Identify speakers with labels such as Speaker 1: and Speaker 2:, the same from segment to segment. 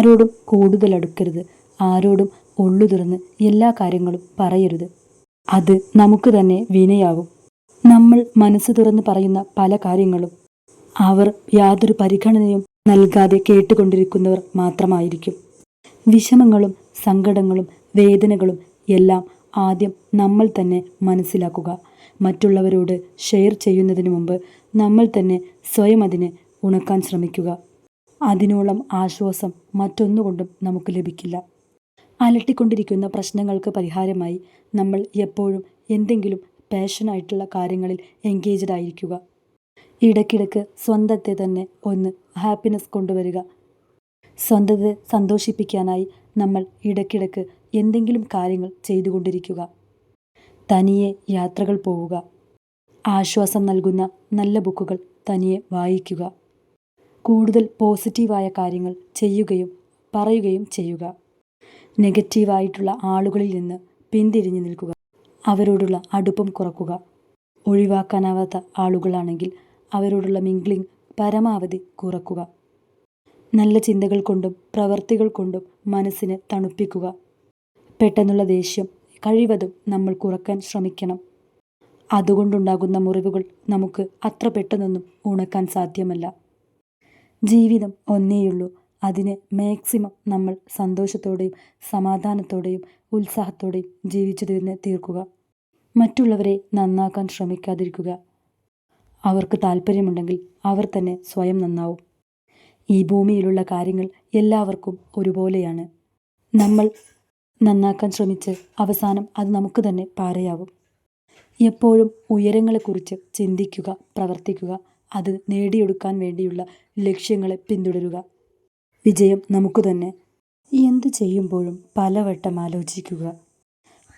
Speaker 1: ആരോടും കൂടുതൽ അടുക്കരുത്. ആരോടും ഉള്ളു തുറന്ന് എല്ലാ കാര്യങ്ങളും പറയരുത്. അത് നമുക്ക് തന്നെ വിനയാവും നമ്മൾ മനസ്സ് തുറന്ന് പറയുന്ന പല കാര്യങ്ങളും അവർ യാതൊരു പരിഗണനയും നൽകാതെ കേട്ടുകൊണ്ടിരിക്കുന്നവർ മാത്രമായിരിക്കും. വിഷമങ്ങളും സങ്കടങ്ങളും വേദനകളും എല്ലാം ആദ്യം നമ്മൾ തന്നെ മനസ്സിലാക്കുക. മറ്റുള്ളവരോട് ഷെയർ ചെയ്യുന്നതിന് മുമ്പ് നമ്മൾ തന്നെ സ്വയം അതിനെ ഉണക്കാൻ ശ്രമിക്കുക. അതിനോളം ആശ്വാസം മറ്റൊന്നുകൊണ്ടും നമുക്ക് ലഭിക്കില്ല. അലട്ടിക്കൊണ്ടിരിക്കുന്ന പ്രശ്നങ്ങൾക്ക് പരിഹാരമായി നമ്മൾ എപ്പോഴും എന്തെങ്കിലും പാഷനായിട്ടുള്ള കാര്യങ്ങളിൽ എൻഗേജ്ഡ് ആയിരിക്കുക. ഇടയ്ക്കിടയ്ക്ക് സ്വന്തത്തെ തന്നെ ഒന്ന് ഹാപ്പിനെസ് കൊണ്ടുവരിക. സ്വന്തത്തെ സന്തോഷിപ്പിക്കാനായി നമ്മൾ ഇടയ്ക്കിടയ്ക്ക് എന്തെങ്കിലും കാര്യങ്ങൾ ചെയ്തുകൊണ്ടിരിക്കുക. തനിയെ യാത്രകൾ പോവുക. ആശ്വാസം നൽകുന്ന നല്ല ബുക്കുകൾ തനിയെ വായിക്കുക. കൂടുതൽ പോസിറ്റീവായ കാര്യങ്ങൾ ചെയ്യുകയും പറയുകയും ചെയ്യുക. നെഗറ്റീവായിട്ടുള്ള ആളുകളിൽ നിന്ന് പിന്തിരിഞ്ഞു നിൽക്കുക. അവരോടുള്ള അടുപ്പം കുറക്കുക. ഒഴിവാക്കാനാവാത്ത ആളുകളാണെങ്കിൽ അവരോടുള്ള മിംഗ്ലിംഗ് പരമാവധി കുറക്കുക. നല്ല ചിന്തകൾ കൊണ്ടും പ്രവർത്തികൾ കൊണ്ടും മനസ്സിനെ തണുപ്പിക്കുക. പെട്ടെന്നുള്ള ദേഷ്യം കഴിവതും നമ്മൾ കുറയ്ക്കാൻ ശ്രമിക്കണം. അതുകൊണ്ടുണ്ടാകുന്ന മുറിവുകൾ നമുക്ക് അത്ര പെട്ടെന്നൊന്നും ഉണക്കാൻ സാധ്യമല്ല. ജീവിതം ഒന്നേയുള്ളൂ. അതിനെ മാക്സിമം നമ്മൾ സന്തോഷത്തോടെയും സമാധാനത്തോടെയും ഉത്സാഹത്തോടെയും ജീവിച്ചു തീർന്ന് തീർക്കുക. മറ്റുള്ളവരെ നന്നാക്കാൻ ശ്രമിക്കാതിരിക്കുക. അവർക്ക് താല്പര്യമുണ്ടെങ്കിൽ അവർ തന്നെ സ്വയം നന്നാവും. ഈ ഭൂമിയിലുള്ള കാര്യങ്ങൾ എല്ലാവർക്കും ഒരുപോലെയാണ്. നമ്മൾ നന്നാക്കാൻ ശ്രമിച്ച് അവസാനം അത് നമുക്ക് തന്നെ പാരയാവും. എപ്പോഴും ഉയരങ്ങളെക്കുറിച്ച് ചിന്തിക്കുക പ്രവർത്തിക്കുക അത് നേടിയെടുക്കാൻ വേണ്ടിയുള്ള ലക്ഷ്യങ്ങളെ പിന്തുടരുക. വിജയം നമുക്ക് തന്നെ. എന്ത് ചെയ്യുമ്പോഴും പലവട്ടം ആലോചിക്കുക.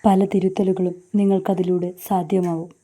Speaker 1: പല തിരുത്തലുകളും നിങ്ങൾക്കതിലൂടെ സാധ്യമാവും.